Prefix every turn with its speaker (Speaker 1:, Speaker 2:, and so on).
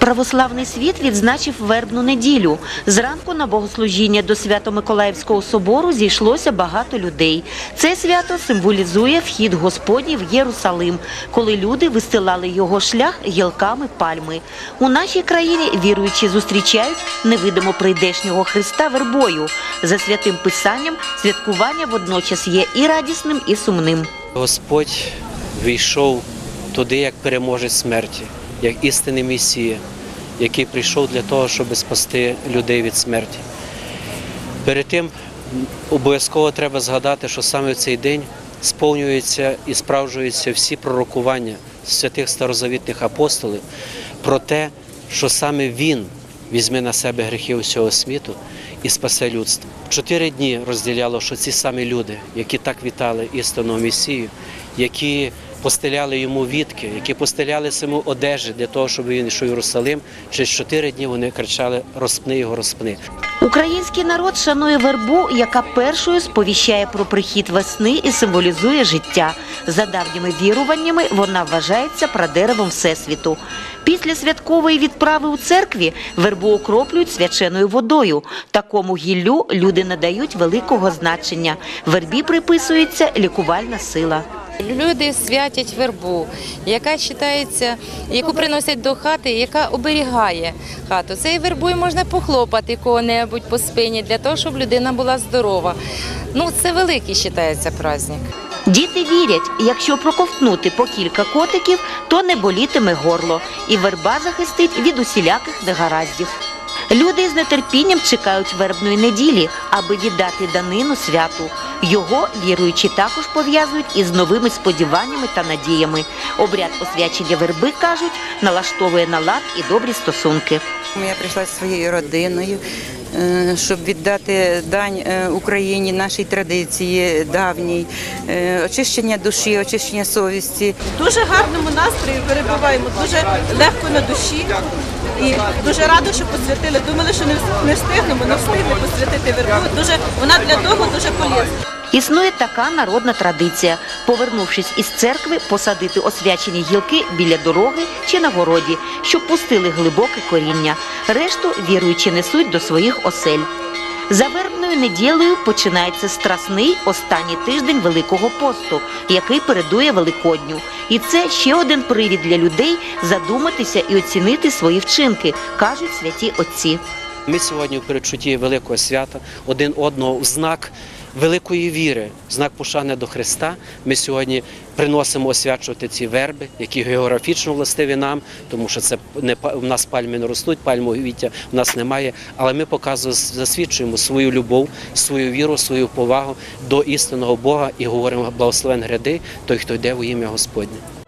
Speaker 1: Православний світ відзначив вербну неділю. Зранку на богослужіння до Свято-Миколаївського собору зійшлося багато людей. Це свято символізує вхід Господній в Єрусалим, коли люди вистилали його шлях гілками пальми. У нашій країні віруючі зустрічають невидимо прийдешнього Христа вербою. За святим писанням святкування водночас є і радісним, і сумним.
Speaker 2: Господь війшов туди як переможець смерті, як істинний Месія, який прийшов для того, щоб спасти людей від смерті. Перед тим обов'язково треба згадати, що саме в цей день сповнюються і справджуються всі пророкування святих старозавітних апостолів про те, що саме Він візьме на себе гріхи усього світу і спасе людство. Чотири дні розділяло, що ці самі люди, які так вітали істинного Месію, які постеляли йому вітки, які постеляли саму одежі для того, щоб він йшов в Єрусалим, через чотири дні вони кричали Розпни його, розпни.
Speaker 1: Український народ шанує вербу, яка першою сповіщає про прихід весни і символізує життя. За давніми віруваннями вона вважається прадеревом всесвіту. Після святкової відправи у церкві вербу окроплюють свяченою водою. Такому гіллю люди надають великого значення. Вербі приписується лікувальна сила.
Speaker 3: Люди святять вербу, яка вважається, яку приносять до хати, яка оберігає хату. Цією вербою можна похлопати кого-небудь по спині для того, щоб людина була здорова. Ну, це великий вважається праздник.
Speaker 1: Діти вірять, якщо проковтнути по кілька котиків, то не болітиме горло, і верба захистить від усіляких негараздів. Люди з нетерпінням чекають вербної неділі, аби віддати данину святу. Його віруючі також пов'язують із новими сподіваннями та надіями. Обряд освячення верби кажуть, налаштовує на лад і добрі стосунки.
Speaker 4: Я прийшла зі своєю родиною, е, щоб віддати дань е, Україні, нашій традиції давній, е, очищення душі, очищення совісті.
Speaker 5: Дуже гарному настрої перебуваємо, дуже легко на душі. І дуже рада, що посвятили. Думали, що не не встигнемо, не встигли посвятити вербу. Дуже вона для дому дуже полезна.
Speaker 1: Існує така народна традиція, повернувшись із церкви, посадити освячені гілки біля дороги чи на городі, щоб пустили глибоке коріння. Решту віруючі несуть до своїх осель. За вербною неділею починається страсний останній тиждень Великого посту, який передує Великодню. І це ще один привід для людей задуматися і оцінити свої вчинки, кажуть святі отці.
Speaker 2: Ми сьогодні в передчутті великого свята один одного в знак великої віри, знак пошани до Христа. Ми сьогодні приносимо освячувати ці верби, які географічно властиві нам, тому що це не в нас пальми не ростуть, пальмового віття в нас немає. Але ми показуємо, засвідчуємо свою любов, свою віру, свою повагу до істинного Бога і говоримо благословен гряди, той, хто йде в ім'я Господнє.